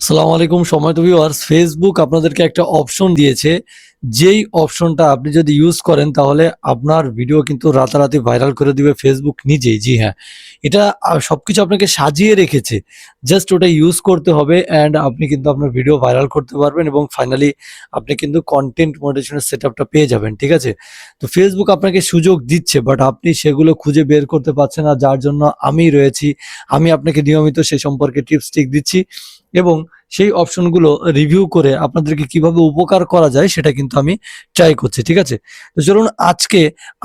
সালাম আলাইকুম সময় তো ভিউয়ার্স ফেসবুক আপনাদেরকে একটা অপশন দিয়েছে। যেই অপশনটা আপনি যদি ইউজ করেন, তাহলে আপনার ভিডিও কিন্তু রাতারাতি ভাইরাল করে দিবে ফেসবুক নিজেই। জি হ্যাঁ। এটা সবকিছু আপনাকে সাজিয়ে রেখেছে। জাস্ট ওটা ইউজ করতে হবে অ্যান্ড আপনি কিন্তু আপনার ভিডিও ভাইরাল করতে পারবেন এবং ফাইনালি আপনি কিন্তু কন্টেন্ট মডারেশনের সেট আপটা পেয়ে যাবেন, ঠিক আছে? তো ফেসবুক আপনাকে সুযোগ দিচ্ছে বাট আপনি সেগুলো খুঁজে বের করতে পারছেন না, যার জন্য আমি রয়েছি। আমি আপনাকে নিয়মিত সে সম্পর্কে টিপস টিক দিচ্ছি এবং সেই অপশনগুলো রিভিউ করে আপনাদেরকে কীভাবে উপকার করা যায় সেটা কিন্তু আমি ট্রাই করছি, ঠিক আছে? তো চলুন আজকে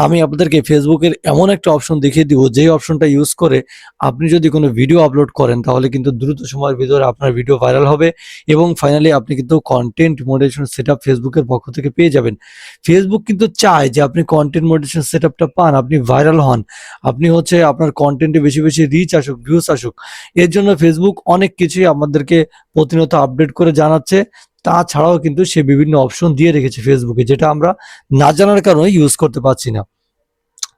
আমি আপনাদেরকে ফেসবুকের এমন একটা অপশন দেখিয়ে দিব, যেই অপশনটা ইউজ করে আপনি যদি কোনো ভিডিও আপলোড করেন, তাহলে কিন্তু দ্রুত সময়ের ভিতরে আপনার ভিডিও ভাইরাল হবে এবং ফাইনালি আপনি কিন্তু কন্টেন্ট মডারেশন সেট আপ ফেসবুকের পক্ষ থেকে পেয়ে যাবেন। ফেসবুক কিন্তু চায় যে আপনি কন্টেন্ট মডারেশন সেট আপটা পান, আপনি ভাইরাল হন। আপনি হচ্ছে আপনার কন্টেন্টে বেশি বেশি রিচ আসুক ভিউস আসুক। এর জন্য ফেসবুক অনেক কিছুই আমাদেরকে প্রতিনিয়ত আপডেট করে জানাচ্ছে, তাছাড়াও কিন্তু সে বিভিন্ন অপশন দিয়ে রেখেছে ফেসবুকে যেটা আমরা না জানার কারণে ইউজ করতে পারছি না।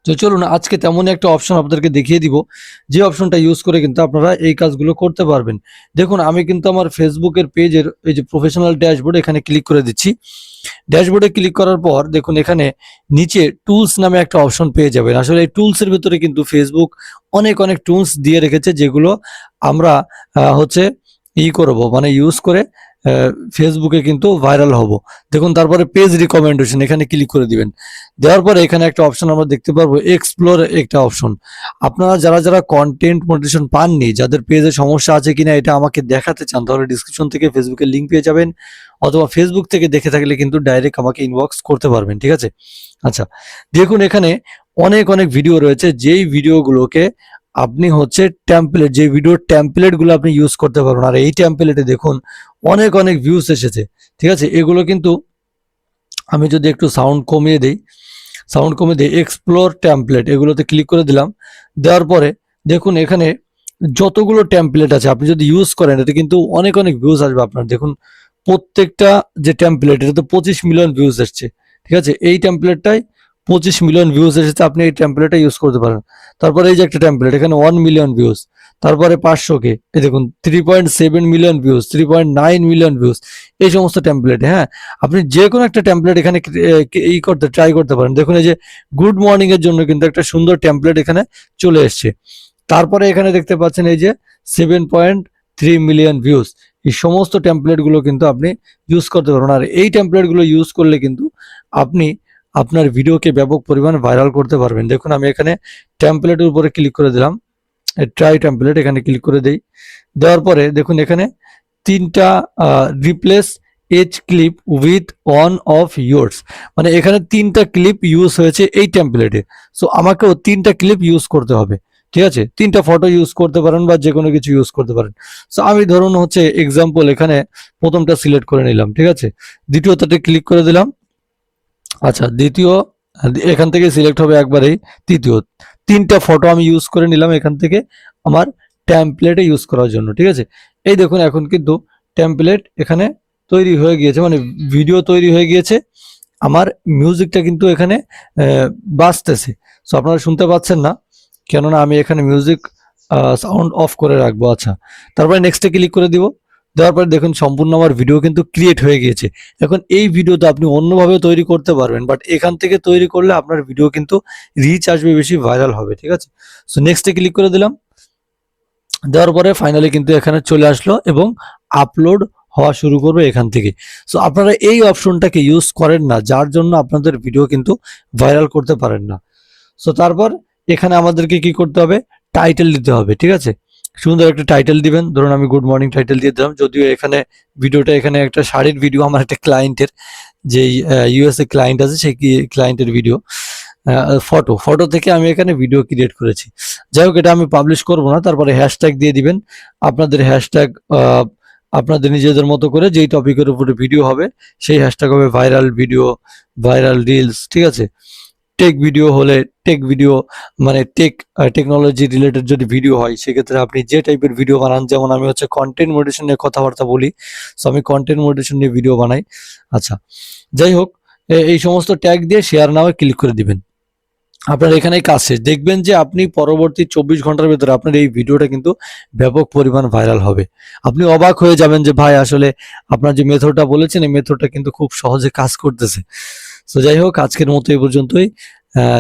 তো চলুন, আজকে তেমন একটা অপশন আপনাদেরকে দেখিয়ে দিব, যে অপশনটা ইউজ করে কিন্তু আপনারা এই কাজগুলো করতে পারবেন। দেখুন, আমি কিন্তু আমার ফেসবুকের পেজের এই যে প্রফেশনাল ড্যাশবোর্ড এখানে ক্লিক করে দিচ্ছি। ড্যাশবোর্ডে ক্লিক করার পর, দেখুন এখানে নিচে টুলস নামে একটা অপশন পেয়ে যাবেন। আসলে এই টুলসের ভিতরে কিন্তু ফেসবুক অনেক অনেক টুলস দিয়ে রেখেছে, যেগুলো আমরা হচ্ছে ই করব মানে ইউজ করে ফেসবুকে কিন্তু ভাইরাল হব। দেখুন, তারপরে পেজ রিকমেন্ডেশন এখানে ক্লিক করে দিবেন। দেওয়ার পরে এখানে একটা অপশন আমরা দেখতে পারব এক্সপ্লোর একটা অপশন আপনারা যারা যারা কন্টেন্ট মোটিভেশন পাননি, যাদের পেজে সমস্যা আছে কিনা, এটা আমাকে দেখাতে চান, তাহলে ডিসক্রিপশন থেকে ফেসবুকের লিঙ্ক পেয়ে যাবেন, অথবা ফেসবুক থেকে দেখে থাকলে কিন্তু ডাইরেক্ট আমাকে ইনবক্স করতে পারবেন, ঠিক আছে? আচ্ছা দেখুন, এখানে অনেক অনেক ভিডিও রয়েছে, যেই ভিডিওগুলোকে আপনি হচ্ছে ট্যাম্পলেট যে ভিডিওর ট্যাম্পলেটগুলো আপনি ইউজ করতে পারবেন, আর এই ট্যাম্পলেটে দেখুন অনেক অনেক ভিউস এসেছে, ঠিক আছে? এগুলো কিন্তু আমি যদি একটু সাউন্ড কমিয়ে দেই সাউন্ড কমিয়ে দিই এক্সপ্লোর ট্যাম্পলেট এগুলোতে ক্লিক করে দিলাম, দেওয়ার পরে দেখুন এখানে যতগুলো ট্যাম্পলেট আছে, আপনি যদি ইউজ করেন, এতে কিন্তু অনেক অনেক ভিউজ আসবে আপনার। দেখুন, প্রত্যেকটা যে ট্যাম্পলেট এটাতে পঁচিশ মিলিয়ন ভিউজ এসছে, ঠিক আছে? এই ট্যাম্পলেটটাই পঁচিশ মিলিয়ন ভিউজ এসেছে, আপনি এই ট্যাম্পলেটটা ইউজ করতে পারেন। তারপরে এই যে একটা ট্যাম্পলেট এখানে ওয়ান মিলিয়ন ভিউজ তারপরে পাঁচশো কে, এই দেখুন three point seven million views three point nine million views এই সমস্ত ট্যাম্পলেট হ্যাঁ? আপনি যে কোনো একটা ট্যাম্পলেট এখানে এই করতে ট্রাই করতে পারেন। দেখুন এই যে গুড মর্নিং এর জন্য কিন্তু একটা সুন্দর ট্যাম্পলেট এখানে চলে এসছে। তারপরে এখানে দেখতে পাচ্ছেন এই যে seven point three million views এই সমস্ত টেমপ্লেটগুলো কিন্তু আপনি ইউজ করতে পারবেন। আর এই টেমপ্লেটগুলো ইউজ করলে কিন্তু আপনি আপনার ভিডিওকে ব্যাপক পরিমাণে ভাইরাল করতে পারবেন। দেখুন, আমি এখানে টেমপ্লেটের উপরে ক্লিক করে দিলাম। ট্রাই টেমপ্লেট এখানে ক্লিক করে দেই। দেওয়ার পরে দেখুন, এখানে তিনটা replace as clip with one of yours মানে এখানে তিনটা ক্লিপ ইউজ হয়েছে এই টেমপ্লেটে সো আমাকেও তিনটা ক্লিপ ইউজ করতে হবে। ঠিক আছে? তিনটা ফটো ইউজ করতে পারেন বা যে কোনো কিছু ইউজ করতে পারেন। সো আমি ধরুন হচ্ছে এক্সাম্পল এখানে প্রথমটা সিলেক্ট করে নিলাম। ঠিক আছে? দ্বিতীয়টাতে ক্লিক করে দিলাম। আচ্ছা দ্বিতীয়, এখান থেকে সিলেক্ট হবে একবারেই তৃতীয়। তিনটা ফটো আমি ইউজ করে নিলাম এখান থেকে আমার ট্যাম্পলেটে ইউজ করার জন্য, ঠিক আছে? এই দেখুন, এখন কিন্তু ট্যাম্পলেট এখানে তৈরি হয়ে গিয়েছে মানে ভিডিও তৈরি হয়ে গিয়েছে। আমার মিউজিকটা কিন্তু এখানে বাজতেছে। সো আপনারা শুনতে পাচ্ছেন না, কেননা আমি এখানে মিউজিক সাউন্ড অফ করে রাখব। আচ্ছা তারপরে নেক্সটে ক্লিক করে দিব। দেওয়ার পরে দেখুন সম্পূর্ণ আমার ভিডিও কিন্তু ক্রিয়েট হয়ে গিয়েছে। এখন এই ভিডিওটা আপনি অন্যভাবে তৈরি করতে পারবেন বাট এখান থেকে তৈরি করলে আপনার ভিডিও কিন্তু রিচ আসবে বেশি ভাইরাল হবে, ঠিক আছে? সো নেক্সটে ক্লিক করে দিলাম। দেওয়ার পরে ফাইনালি কিন্তু এখানে চলে আসলো এবং আপলোড হওয়া শুরু করবে এখান থেকে। সো আপনারা এই অপশনটাকে ইউজ করেন না, যার জন্য আপনাদের ভিডিও কিন্তু ভাইরাল করতে পারেন না। সো তারপর এখানে আমাদেরকে কি করতে হবে? টাইটেল দিতে হবে, ঠিক আছে? সুন্দর একটা টাইটেল দিবেন। ধরুন আমি গুড মর্নিং টাইটেল দিয়ে দিলাম। যদিও এখানে ভিডিওটা এখানে একটা শাড়ির ভিডিও আমার একটা ক্লায়েন্টের যেই ইউএসএ ক্লায়েন্ট আছে সেই ক্লায়েন্টের ভিডিও ফটো ফটো থেকে আমি এখানে ভিডিও ক্রিয়েট করেছি। যাই হোক, এটা আমি পাবলিশ করব না। তারপরে হ্যাশট্যাগ দিয়ে দিবেন। আপনাদের হ্যাশট্যাগ আপনাদের নিজেদের মতো করে যেই টপিকের উপরে ভিডিও হবে, সেই হ্যাশট্যাগ হবে ভাইরাল ভিডিও ভাইরাল রিলস ঠিক আছে? টেক ভিডিও হলে টেক ভিডিও মানে টেক টেকনোলজি রিলেটেড যদি ভিডিও হয়, সেক্ষেত্রে আপনি যে টাইপের ভিডিও বানান, যেমন আমি হচ্ছে কন্টেন্ট মোডেশন নিয়ে কথাবার্তা বলি সো আমি কন্টেন্ট মোডেশন নিয়ে ভিডিও বানাই। আচ্ছা যাই হোক এই সমস্ত ট্যাগ দিয়ে শেয়ার নামে ক্লিক করে দিবেন। আপনার এখানেই কাজ শেষ। দেখবেন যে আপনি পরবর্তী চব্বিশ ঘণ্টার ভিতরে আপনার এই ভিডিওটা কিন্তু ব্যাপক পরিমাণ ভাইরাল হবে। আপনি অবাক হয়ে যাবেন যে, ভাই, আসলে আপনার যে মেথডটা বলেছেন, এই মেথডটা কিন্তু খুব সহজে কাজ করতেছে। তো যাই হোক, আজকের মতো এই পর্যন্তই।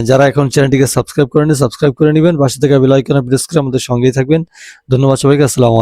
যারা এখন চ্যানেলটিকে সাবস্ক্রাইব করেনি সাবস্ক্রাইব করে নেবেন। পাশে থেকে বেল প্রেস করে আমাদের সঙ্গেই থাকবেন। ধন্যবাদ সবাইকে, আসসালামু